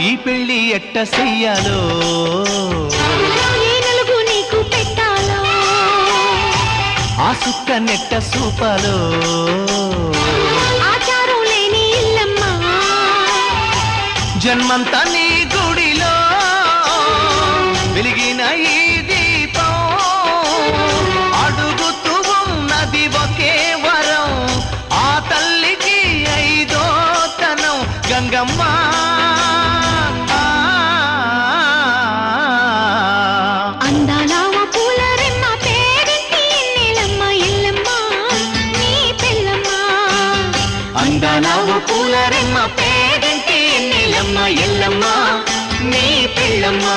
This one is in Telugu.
ఈ పెళ్ళి ఎట్ట చెయ్యాలో? ఆ సుక్క నెట్ట సూపాలో? ఆచారం లేని ఇల్లమ్మా. జన్మంతా నీ గుడిలో వెలిగిన ఈ దీపం. అడుగుతూ ఉన్నది ఒకే వరం ఆ తల్లికి ఐదో తనం. గంగమ్మ అందానావు పూలరెమ్మ పేడంటి ఎన్నెలమ్మ ఎల్లమ్మ నీ పిల్లమ్మా.